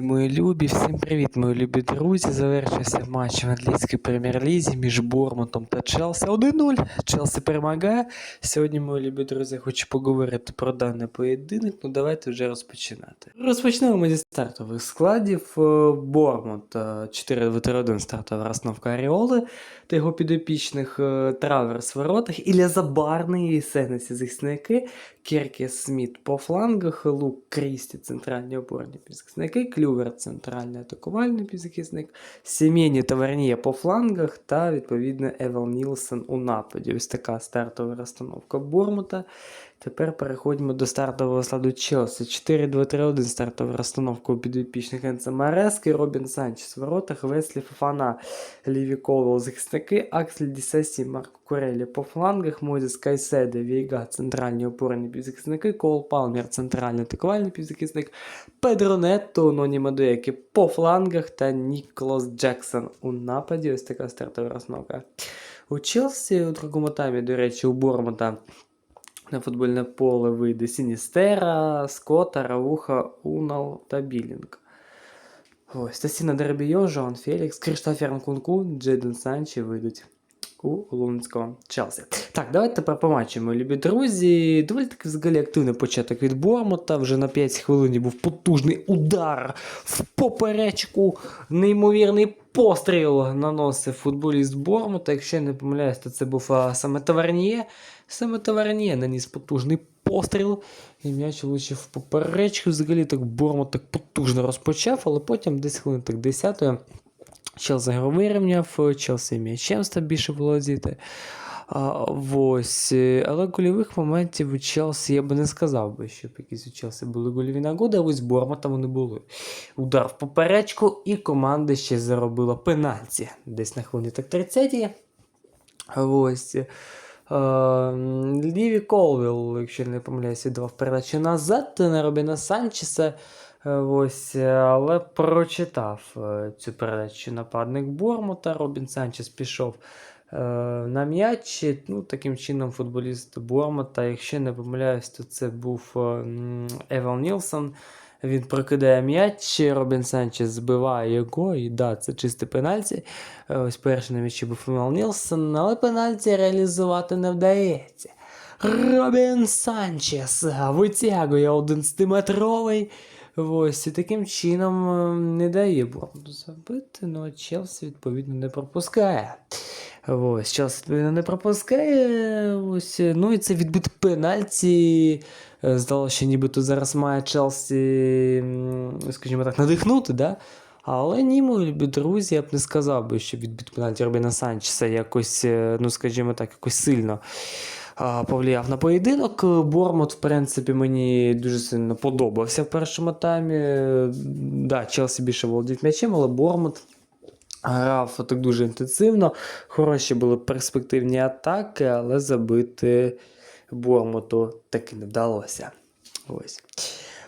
Мої любі, всім привіт, мої любі друзі. Завершився матч в англійській прем'єр-лізі між Бормутом та Челсі 1-0. Челсі перемагає. Сьогодні, мої любі друзі, хочу поговорити про даний поєдинок. Ну давайте вже розпочинати. Розпочнемо ми зі стартових складів. Е, Бормут е, 4-2-3-1 стартова розстановка Аріоли та його підопічних е, Траверс в воротах, Ілля Забарний і Сенесі захисники, Керкес Сміт по флангах, Лук Крісті центральні опорні півзахисники, Клювер центральний атакувальний півзахисник, Сімені та по флангах та, відповідно, Евел Нілсен у нападі. Ось така стартова розстановка Бормута. Тепер переходимо до стартового складу Челсі. 4-2-3-1 стартова розстановка у підопічних Енца Марески, Робін Санчес воротах, Веслі Фафана, Ліві Колвел захисники, Аксель Дісесі, Марко Курелі по флангах, Мозіс Кайседе, Війга, центральні опорні півзахисники, Кол Палмер, центральний атакувальний півзахисник, Педро Нетто, Ноні Мадуекі по флангах та Ніколас Джексон у нападі. Ось така стартова розновка. У Челсі у другому таймі, до речі, у Бормута на футбольне поле вийде Сіністера, Скотта, Рауха, Унал та Білінг. Ось, Тасіна Дербійо, Жоан Фелікс, Криштофер Нкунку, Джейден Санчі вийдуть у Лунського Челсі. Так, давайте тепер по любі друзі. Доволі таки взагалі активний початок від Бормута. Вже на 5 хвилин був потужний удар в поперечку. Неймовірний постріл наносив футболіст Бормута. Якщо я не помиляюсь, то це був а, саме Таверніє. Саме Таверніє наніс потужний постріл. І м'яч влучив в поперечку. Взагалі так Бормут так потужно розпочав, але потім десь хвилин так 10 Челсі гру вирівняв, Челсі м'ячем став більше володіти. А, ось. е, Але гольових моментів у Челсі я би не сказав би, щоб якісь у Челсі були гольові нагоди, а ось Бормота вони були. Удар в поперечку, і команда ще заробила пенальті. Десь на хвилині так 30 Ось. Е, Ліві Колвіл, якщо не помиляюся, віддавав передачу назад на Робіна Санчеса. Е, Ось, е, але прочитав е, цю передачу нападник Бормута. Робін Санчес пішов на м'яч. Ну, таким чином, футболіст Бормута, якщо не помиляюсь, то це був е, Евел Нілсон. Він прокидає м'яч, Робін Санчес збиває його, і да, це чисте пенальті. Е, Ось перший на м'ячі був Евел Нілсон, але пенальті реалізувати не вдається. Робін Санчес витягує 11-метровий. Ось, і таким чином е, не дає Бормуту забити, ну а Челсі, відповідно, не пропускає. Ось, відповідно, не пропускає. Ось, ну і це відбит пенальті. Е, Здалося, що нібито зараз має Челсі, скажімо так, надихнути, да? Але ні, мої друзі, я б не сказав би, що відбит пенальті Робіна Санчеса якось, е, ну скажімо так, якось сильно повлияв на поєдинок. Бормут, в принципі, мені дуже сильно подобався в першому таймі. Е, Да, Челсі більше володів м'ячем, але Бормут грав так дуже інтенсивно. Хороші були перспективні атаки, але забити Бормуту таки не вдалося. Ось.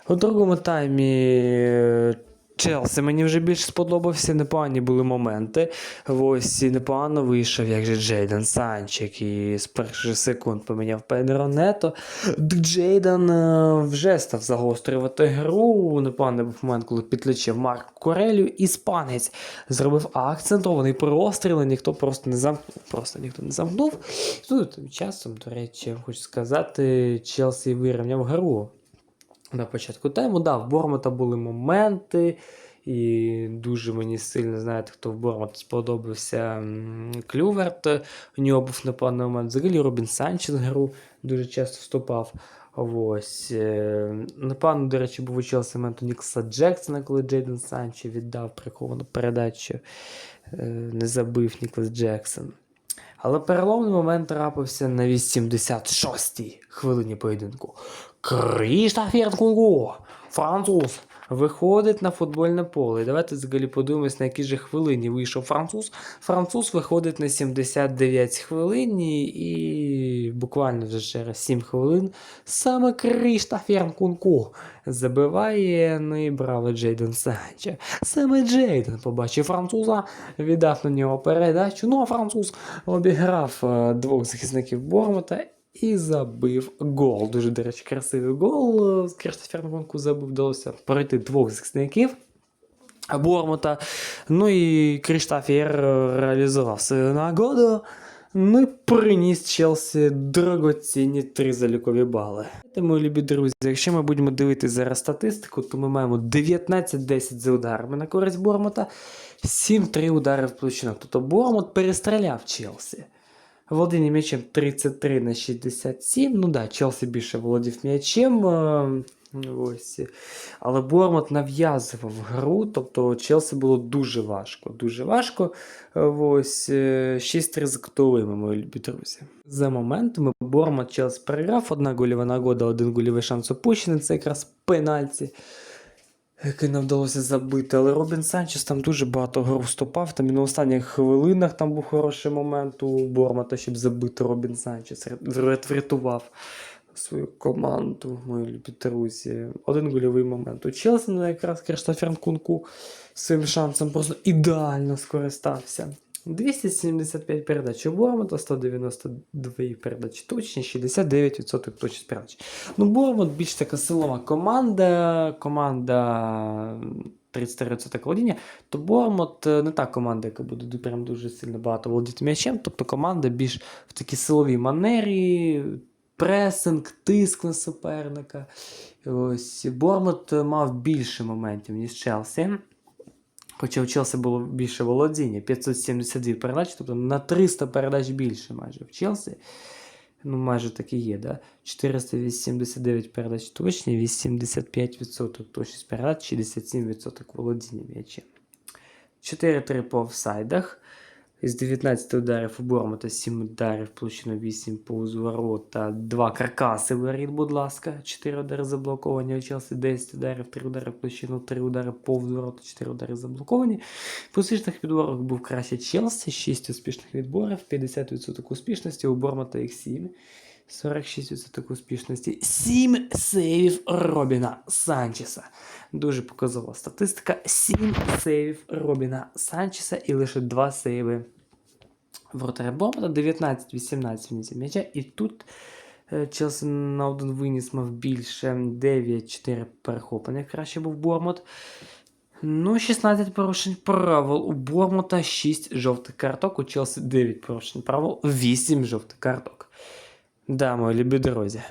У другому таймі е, Челсі мені вже більш сподобався, непогані були моменти. Ось і непогано вийшов, як же Джейден Санч, який з перших секунд поміняв Педро Нето. Джейден е, вже став загострювати гру. Непоганий був момент, коли підлечив Марк Корелю. Іспанець зробив акцентований простріл, і ніхто просто не замкнув. Просто ніхто не замкнув. Ну, тим часом, до речі, хочу сказати, Челсі вирівняв гру на початку тайму. Да, в Бормута були моменти, і дуже мені сильно, знаєте, хто в Бормут сподобався Клюверт. У нього був непоганий момент. Взагалі Робін Санчес гру дуже часто вступав. Ось. е, Напевно, до речі, був у Челсі момент у Нікса Джексона, коли Джейден Санчо віддав приховану передачу. е, Не забив Ніколас Джексон. Але переломний момент трапився на 86-й хвилині поєдинку. Кріштофер Кунго, француз, виходить на футбольне поле. Давайте взагалі подивимось, на якій же хвилині вийшов француз. Француз виходить на 79 хвилині і буквально вже через 7 хвилин саме Кріштофер Кунку забиває. Ну і браво Джейден Санчо. Саме Джейден побачив француза, віддав на нього передачу. Ну а француз обіграв е, двох захисників Бормута і забив гол. Дуже, до речі, красивий гол. Криштофер Кунку забив вдалося пройти двох захисників. Бормута. Ну і Кріштафєр реалізував свою нагоду. Ну і приніс Челсі дорогоцінні три залікові бали. Тому, любі друзі, якщо ми будемо дивитися зараз статистику, то ми маємо 19-10 за ударами на користь Бормута, 7-3 удари в площину. Тобто Бормут перестріляв Челсі. Володіння м'ячем 33 на 67. Ну да, Челсі більше володів м'ячем. е, Ось. Але Бормут нав'язував гру, тобто Челсі було дуже важко. Дуже важко. Е, Ось е, 6-3 за кутовими, мої любі друзі. За моментами Бормут Челсі програв, одна гольова нагода, один гольовий шанс упущений. Це якраз пенальті який нам вдалося забити. Але Робін Санчес там дуже багато гру вступав. Там і на останніх хвилинах там був хороший момент у Бормата, щоб забити Робін Санчес. Врят- Врятував свою команду, мої любі друзі. Один гольовий момент. У Челсі ну, якраз Криштафер Кунку своїм шансом просто ідеально скористався. 275 передач у Бормата, 192 передачі точні, 69% точність передач. Ну, Бормут більш така силова команда, команда 33% володіння, то Бормут е, не та команда, яка буде прям дуже сильно багато володіти м'ячем, тобто команда більш в такій силовій манері, пресинг, тиск на суперника. Ось Бормут е, мав більше моментів, ніж Челсі. Хоча у Челсі було більше володіння, 572 передачі, тобто на 300 передач більше майже в Челсі. Ну, майже так і є, да? 489 передач точні, 85% точність передач, 67% володіння м'ячем. 4-3 по офсайдах. Із 19 ударів у Бормута 7 ударів, площину 8 повз ворота, 2 каркаси воріт, будь ласка, 4 удари заблоковані у Челсі, 10 ударів, 3 удари в площину, 3 удари повз ворота, 4 удари заблоковані. По успішних відборах був краще Челсі, 6 успішних відборів, 50% успішності, у Бормута їх 7. 46% успішності, 7 сейвів Робіна Санчеса. Дуже показова статистика. 7 сейвів Робіна Санчеса і лише 2 сейви вратаря Бомба. 19-18 вниз м'яча. І тут е, Челсі на один виніс мав більше 9-4 перехоплення. Краще був Бормут. Ну, 16 порушень правил у Бормута, 6 жовтих карток. У Челсі 9 порушень правил, 8 жовтих карток. Да, мої любі друзі.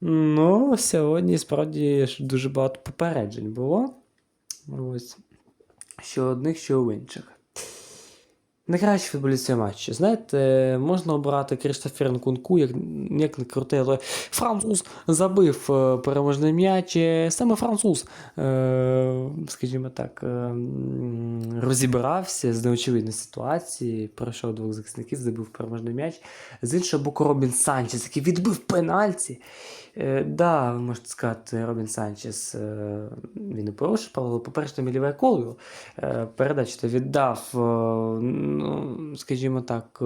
Ну, сьогодні справді дуже багато попереджень було. Ось. Що одних, що в інших. Найкращий футболіст цього матчу. Знаєте, можна обрати Кріштофера Нкунку, як, як не крутий, але француз забив е, переможний м'яч. е, Саме француз, е, скажімо так, розібрався з неочевидної ситуації, пройшов двох захисників, забив переможний м'яч. З іншого боку, Робін Санчес, який відбив пенальті. Е, да, ви можете сказати, Робін Санчес е, він не порушив правила. По-перше, там ліве коло е, передачу то віддав, е, ну, скажімо так,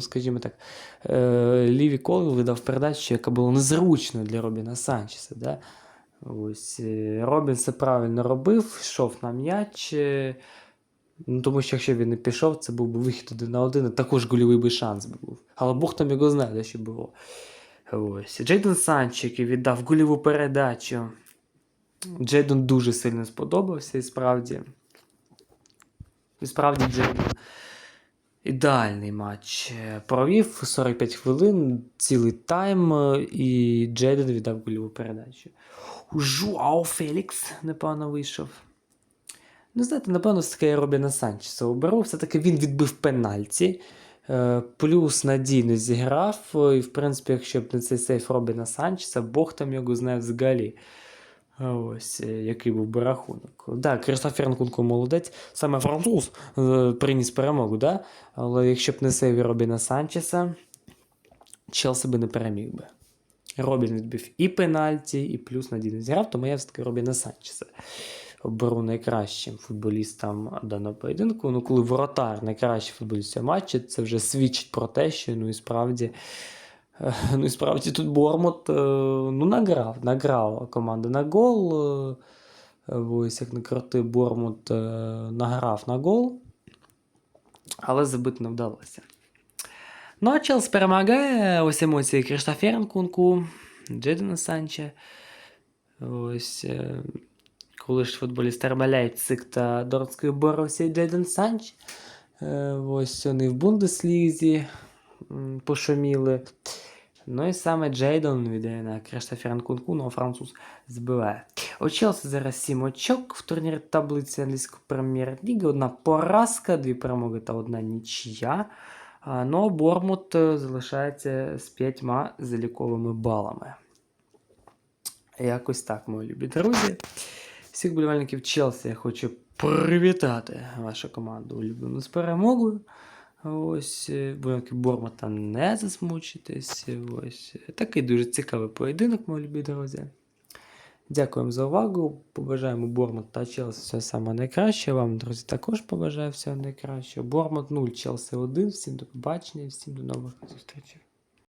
скажімо так, ліві коло видав передачу, яка була незручною для Робіна Санчеса. Да? Ось, Робін все правильно робив, йшов на м'яч. Ну, тому що якщо він не пішов, це був би вихід один на один, також гольовий би шанс був. Але Бог там його знає, де що було. Ось. Джейден який віддав гольову передачу. Джейден дуже сильно сподобався, і справді. І справді Джейден ідеальний матч е, провів 45 хвилин, цілий тайм, е, і Джейден віддав гольову передачу. Жуао Фелікс непогано вийшов. Ну, знаєте, напевно, все-таки я Робіна Санчеса оберу. Все-таки він відбив пенальті. е, Плюс надійно зіграв. е, І, в принципі, якщо б не цей сейф Робіна Санчеса, Бог там його знає взагалі. Ось, е, який був би рахунок. Да, Кристофер Нкунку молодець, саме француз приніс перемогу, да? але якщо б не сейві Робіна Санчеса, Челсі би не переміг би. Робін відбив і пенальті, і плюс надійно зіграв, тому я все-таки Робіна Санчеса оберу найкращим футболістом даного поєдинку. Ну, коли воротар найкращий футболіст цього матчу, це вже свідчить про те, що ну і справді. е, Ну і справді тут Бормут е, ну, награв, награв команда на гол. е, Ось як не крути, Бормут награв на гол, але забити не вдалося. Ну, а Челс перемагає. Ось емоції Криштофера Нкунку, Джейдена Санче. Ось. Колишній футболіст Армаляйцик та Дортської Боровсі Джейден Санч. Е, Ось вони в Бундеслізі пошуміли. Ну і саме Джейдон віддає на Криштофер Нкунку, ну а француз збиває. У Челсі зараз 7 очок в турнірі таблиці англійської прем'єр-ліги. Одна поразка, дві перемоги та одна нічия. Ну, Бормут е, залишається з п'ятьма заліковими балами. Якось так, мої любі друзі. Всіх болівальників Челсі я хочу привітати вашу команду улюблену з перемогою. Ось е, болівальники Бормута не засмучитесь. Ось е, такий дуже цікавий поєдинок, мої любі друзі. Дякуємо за увагу. Побажаємо Бормут та Челсі все саме найкраще. Вам, друзі, також побажаю всього найкращого. Бормут 0, Челсі 1. Всім до побачення, всім до нових зустрічей.